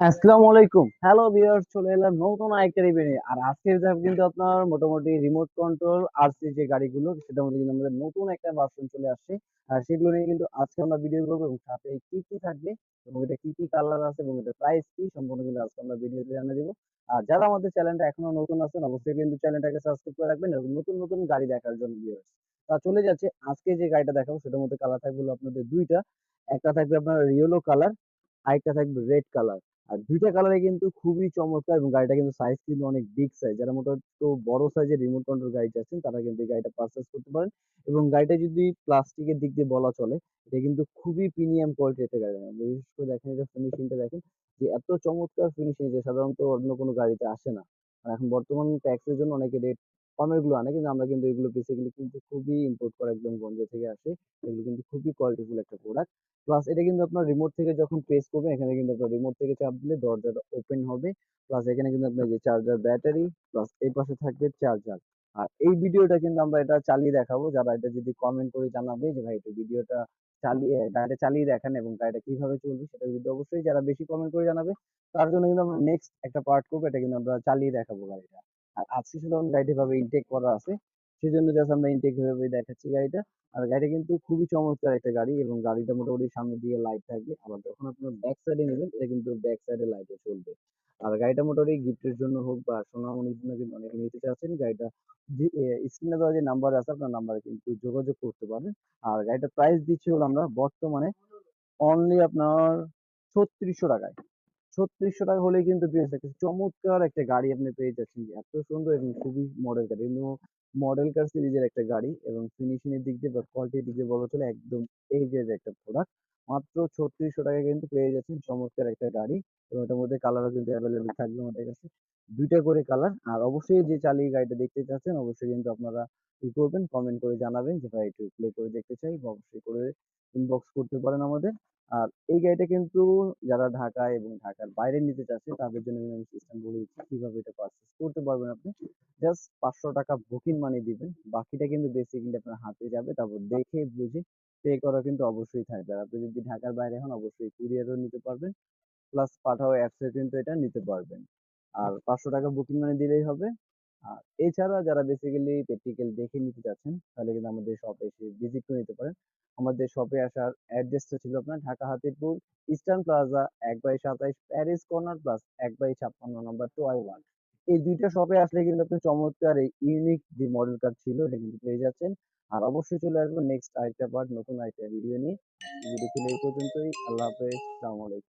আসসালামু আলাইকুম। Hello viewers চলে এলাম নতুন আরেকটা রিভিউ আর আজকের যাব কিন্তু আপনার মোটামুটি রিমোট কন্ট্রোল আরসি যে গাড়িগুলো, সেটার মধ্যে কিন্তু আমাদের নতুন একটা ভার্সন চলে আসছে। আর সেগুলো নিয়ে কিন্তু আজকে আমরা ভিডিও করব এবং সাথে কি কি থাকবে এবং এটা কি কি কালার আছে এবং এটা প্রাইস কি সম্পূর্ণ কিন্তু আজকে আমরা ভিডিওতে জানিয়ে দেবো। আর যারা আমাদের চ্যানেলটা এখনও নতুন আছেন, অবশ্যই কিন্তু চ্যানেলটাকে সাবস্ক্রাইব করে রাখবেন এবং নতুন নতুন গাড়ি দেখার জন্য ভিউয়ার্স তা চলে যাচ্ছে, আজকে যে গাড়িটা দেখাবো, সেটার মধ্যে কালার থাকবে আপনাদের দুইটা। একটা থাকবে আপনার ইয়েলো কালার আরেকটা থাকবে রেড কালার আর দুইটা কালারে কিন্তু খুবই চমৎকার এবং গাড়িটা কিন্তু সাইজ কিন্তু অনেক বিগ সাইজ যারা মোটামুটি বড় সাইজের রিমোট কন্ট্রোল গাড়ি চাচ্ছেন, তারা কিন্তু এই গাড়িটা পারচেস করতে পারেন এবং গাড়িটা যদি প্লাস্টিকের দিক দিয়ে বলা চলে, এটা কিন্তু খুবই প্রিমিয়াম কোয়ালিটির একটা গাড়ি বিশেষ করে দেখেন এটা ফিনিশিংটা দেখেন, যে এত চমৎকার ফিনিশিং যে সাধারণত অন্য কোনো গাড়িতে আসে না। আর এখন বর্তমান ট্যাক্সের জন্য অনেকে রেট কমেরগুলো আনে, কিন্তু আমরা কিন্তু এগুলো বেসিক্যালি কিন্তু খুবই ইম্পোর্ট করা একদম গঞ্জ থেকে আসে। এগুলো কিন্তু খুবই কোয়ালিটিফুল একটা প্রোডাক্ট প্লাস এটা কিন্তু আপনার রিমোট থেকে যখন প্রেস করবেন, এখানে কিন্তু আপনার রিমোট থেকে চাপ দিলে দরজাটা ওপেন হবে। প্লাস এখানে কিন্তু আপনার যে চার্জার ব্যাটারি প্লাস এই পাশে থাকবে চার্জার আর এই ভিডিওটা কিন্তু আমরা এটা চালিয়ে দেখাবো। যারা এটা যদি কমেন্ট করে জানাবে যে, ভাই, এটা ভিডিওটা চালিয়ে, গাড়িটা চালিয়ে দেখান এবং গাড়িটা কীভাবে চলবে? সেটা কিন্তু অবশ্যই যারা বেশি কমেন্ট করে জানাবে, তার জন্য কিন্তু আমরা নেক্সট একটা পার্ট করব। এটা কিন্তু আমরা চালিয়ে দেখাবো গাড়িটা। আর আজকে শুধু গাড়িটা ভাবে ইনটেক করা আছে। সেজন্য জাস্ট আমরা ইনটেক ভাবে দেখাচ্ছি গাড়িটা। আর গাড়িটা কিন্তু খুবই চমৎকার একটা গাড়ি এবং গাড়িটা মোটামুটি সামনের দিকে লাইট থাকবে। আবার যখন আপনার ব্যাক সাইডে নেবেন, এটা কিন্তু ব্যাক সাইডে লাইটও চলবে। আর গাড়িটা মোটামুটি গিফটের জন্য হোক বা সোনামণির জন্য কিন্তু অনেকে নিতে চাচ্ছেন, গাড়িটা স্ক্রিনে দেওয়া যে নাম্বার আছে, আপনার নাম্বারে কিন্তু যোগাযোগ করতে পারেন। আর গাড়িটার প্রাইস দিচ্ছি হলো আমরা বর্তমানে অনলি আপনার ছত্রিশশো টাকায়। ছত্রিশশো টাকা হলেই কিন্তু চমৎকার একটা গাড়ি আপনি পেয়ে যাচ্ছেন। এত সুন্দর এবং খুবই মডেল গাড়ি। মডেল কার সিরিজের একটা গাড়ি এবং ফিনিশিং এর দিক দিয়ে বা কোয়ালিটির দিক দিয়ে বলা চলে একদম এ গ্রেড একটা প্রোডাক্ট মাত্র ছত্রিশশো টাকা কিন্তু পেয়ে যাচ্ছেন চমৎকার একটা গাড়ি এবং এটার মধ্যে কালারও কিন্তু অ্যাভেলেবেল থাকবে আমাদের কাছে। দুইটা করে কালার আর অবশ্যই যে চালিয়ে গাড়িটা দেখতে চাচ্ছেন, অবশ্যই কিন্তু আপনারা কি করবেন কমেন্ট করে জানাবেন যে ভাই একটু প্লে করে দেখতে চাই বা অবশ্যই করে ইনবক্স করতে পারেন আমাদের। আর এই গাড়িটা কিন্তু যারা ঢাকায় এবং ঢাকার বাইরে নিতে চাচ্ছে, তাদের জন্য আমি সিস্টেম বলে দিচ্ছি, কীভাবে এটা পারচেস করতে পারবেন আপনি। জাস্ট পাঁচশো টাকা বুকিং মানি দিবেন, বাকিটা কিন্তু বেসিক্যালি আপনার হাতে যাবে, তারপর দেখে বুঝে পে করা কিন্তু অবশ্যই থাকবে। আর আপনি যদি ঢাকার বাইরে হন অবশ্যই কুরিয়ারও নিতে পারবেন। প্লাস পাঠাও অ্যাপসে কিন্তু এটা নিতে পারবেন। আর পাঁচশো টাকা বুকিং মানে দিলেই হবে। আর এছাড়া যারা বেসিক্যালি প্র্যাকটিক্যাল দেখে নিতে চাচ্ছেন তাহলে কিন্তু আমাদের শপে এসে ভিজিট করে নিতে পারেন। আমাদের শপে আসার অ্যাড্রেসটা ছিল আপনার ঢাকা হাতিরপুর ইস্টার্ন প্লাজা এক বাই সাতাইশ প্যারিস কর্নার প্লাস এক বাই ছাপ্পান্ন নম্বর টোয়াই ওয়ান এই দুইটা শপে আসলে কিন্তু আপনি চমৎকার এই ইউনিক যে মডেল কার ছিল এটা কিন্তু পেয়ে যাচ্ছেন। আর অবশ্যই চলে আসব নেক্সট আরেকটা পার্ট নতুন আরেকটা ভিডিও নিয়ে। ভিডিও এই পর্যন্তই। আল্লাহ হাফেজ আলাইকুম।